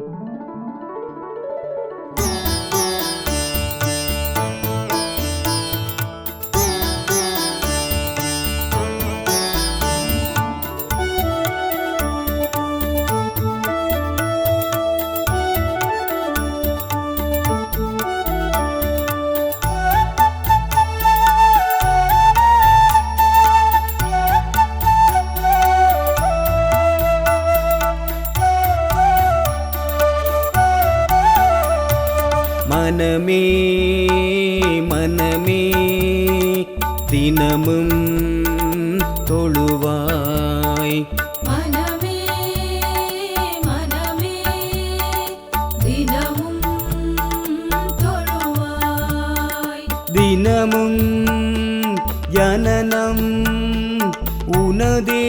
あっ! தினமும் ஜனனம் உனதே.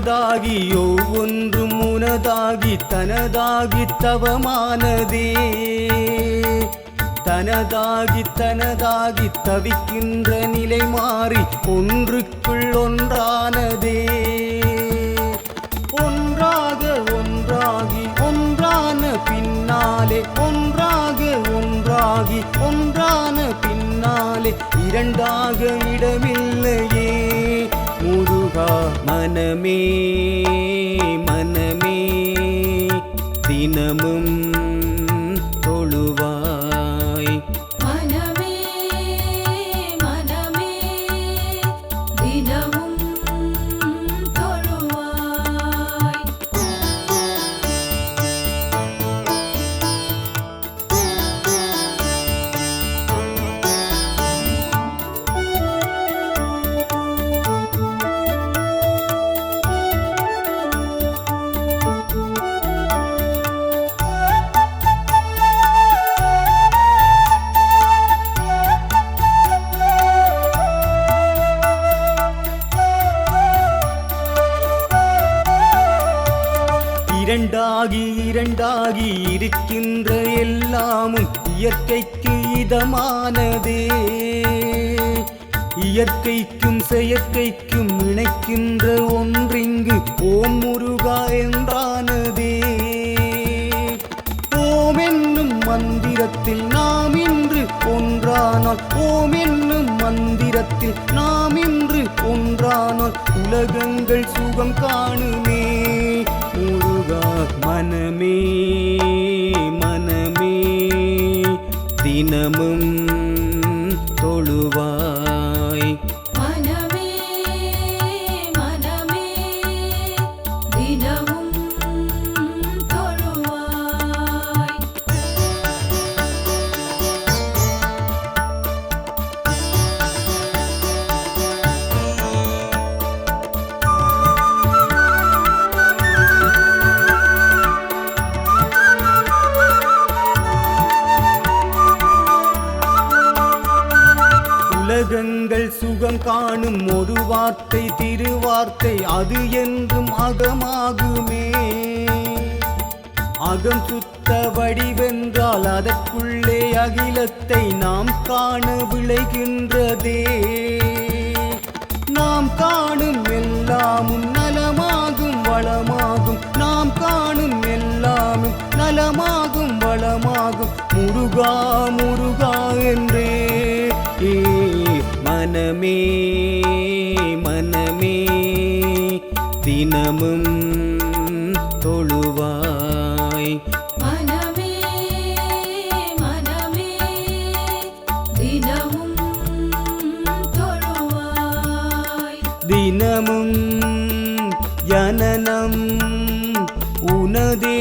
தனதாகி ஒவ்வொன்று முனதாகி தனதாகி தவமானதே. தனதாகி தனதாகி தவிக்கின்ற நிலை மாறி ஒன்றுக்குள் ஒன்றானதே. ஒன்றாக ஒன்றாகி ஒன்றான பின்னாலே ஒன்றாக ஒன்றாகி ஒன்றான பின்னாலே இரண்டாக இடமில்லையே. மனமே மனமே தினமும் தொழுவா. இயற்கைக்கு இயற்கைக்கும் செயற்கைக்கும் இணைக்கின்ற ஒன்றிங்கு ஓம் முருகா என்றானதே. ஓம் என்னும் மந்திரத்தில் நாம் இன்று ஒன்றானால் ஓம் என்னும் மந்திரத்தில் நாம் இன்று ஒன்றானால் உலகங்கள் சுகம் காணுமே. முருகா மனமே தினமும் தொழுவார் உலகங்கள் சுகம் காணும் ஒரு வார்த்தை திருவார்த்தை அது என்றும் அகமாகுமே. அகம் சுத்த வடிவென்றால் அதற்குள்ளே அகிலத்தை நாம் காண விளைகின்றதே. நாம் காணும் எல்லாமும் நலமாகும் வளமாகும். நாம் காணும் எல்லாமும் நலமாகும் வளமாகும். முருகா முருகா என்றே. மனமே மனமே தினமும் தொழுவாய். மனமே மனமே தினமும் தொழுவாய். தினமும் ஜனனம் உனதே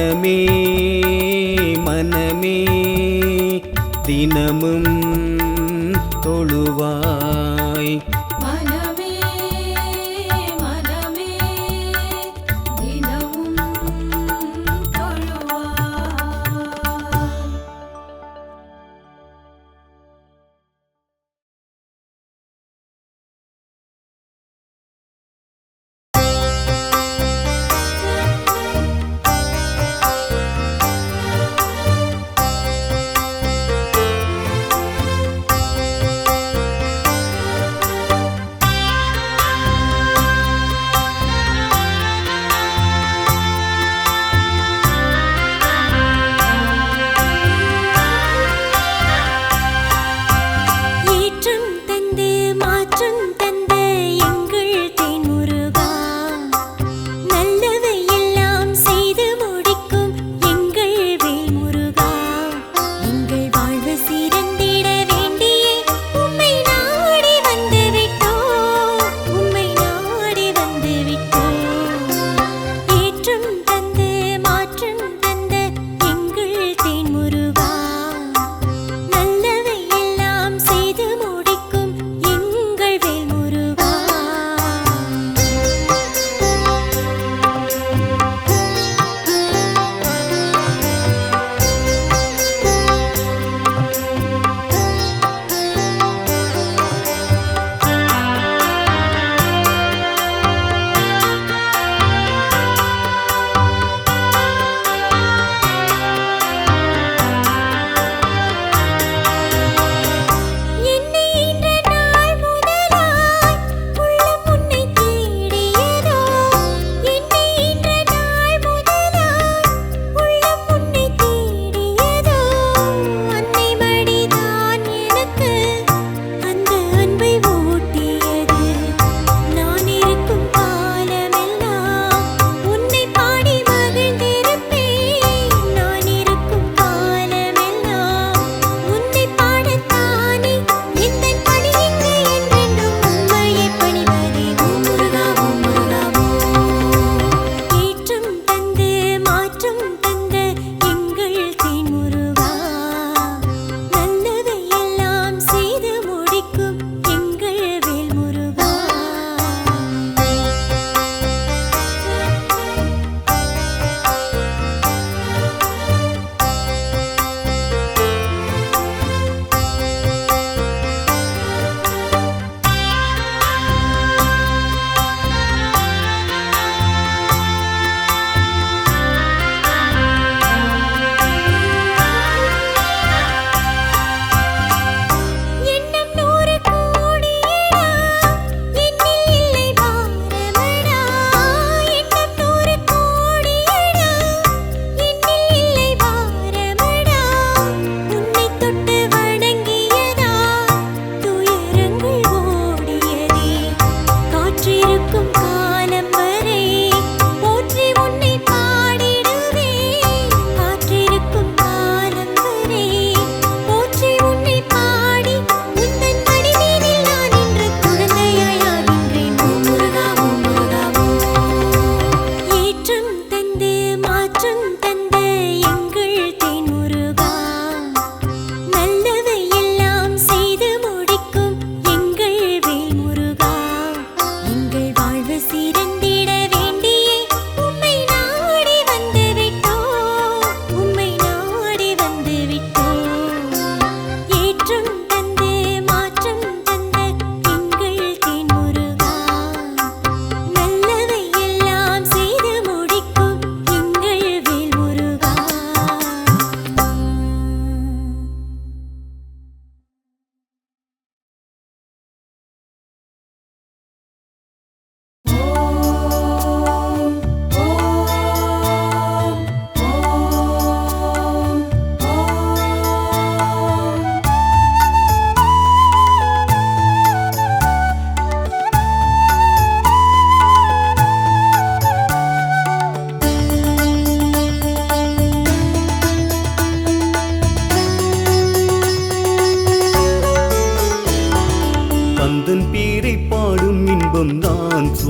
மனமே மனமே தினமும் தொழுவாய்.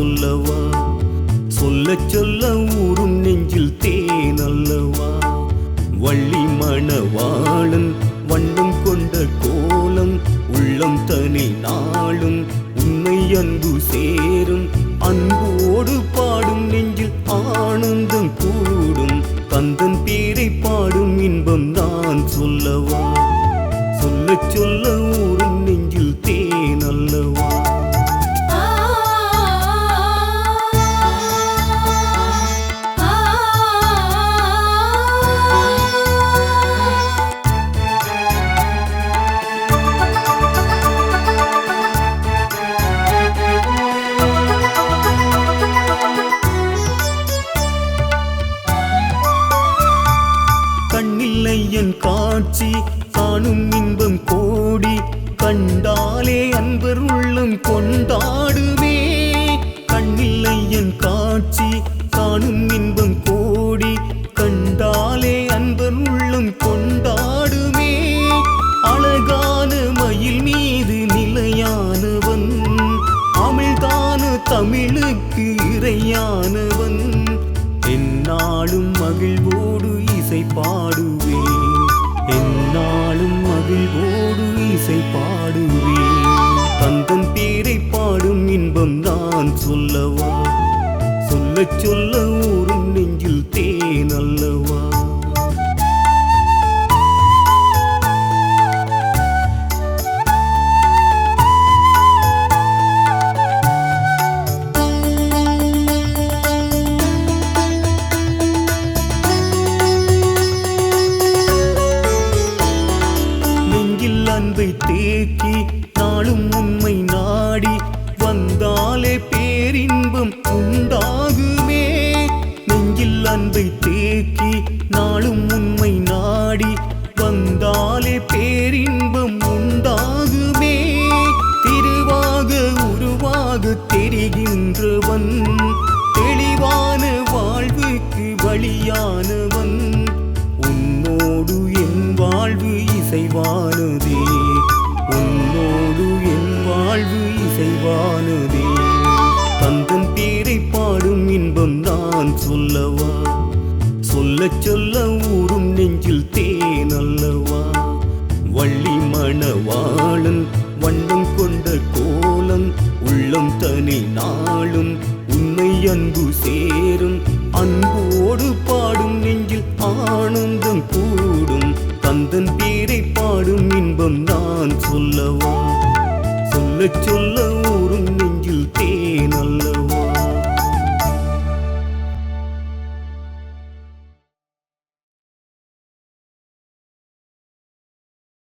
சொல்லவா? சொல்ல சொல்ல ஊரும் நெஞ்சில் தேன் அல்லவா? வள்ளி மணவாளன் வண்ணம் கொண்ட கோலம் உள்ளம் தனி நாளும் உன்னை அன்பு சேரும். அன்போடு பாடும் நெஞ்சில் ஆனந்தம் கூடும். கந்தன் பேரை பாடும் இன்பம் நான் சொல்லவா? சொல்ல சொல்ல ஊரும் நெஞ்சில் தேன் அல்லவா? சொல்லவா? சொல்ல சொல்ல ஊரும் நெஞ்சில் தேன் அல்லவா? நெஞ்சில் அன்பை தேக்கி நாளும் உண்மை நாடி வந்தாலே பேரின்பம் உண்டாகுமே. நெஞ்சில் அன்பை தேக்கி நாளும் உண்மை நாடி வந்தாலே பேரின்பம் உண்டாகுமே. திருவாக உருவாக தெரிகின்றவன் தெளிவான வாழ்வுக்கு வழியானவன். உன்னோடு என் வாழ்வு இசைவானது. நான் சொல்லவா? சொல்ல சொல்ல ஊரும் நெஞ்சில் தேன் அல்லவா? வள்ளி மணவாளன் வண்ணம் கொண்ட கோலம் உள்ளம் தனி நாளும் உன்னை அன்பு சேரும். அன்போடு பாடும் நெஞ்சில் ஆனந்தம் கூடும். தந்தன் பேரை பாடும் இன்பம் நான் சொல்லவா? சொல்ல சொல்ல ஊரும் நெஞ்சில் தேன் அல்லவா?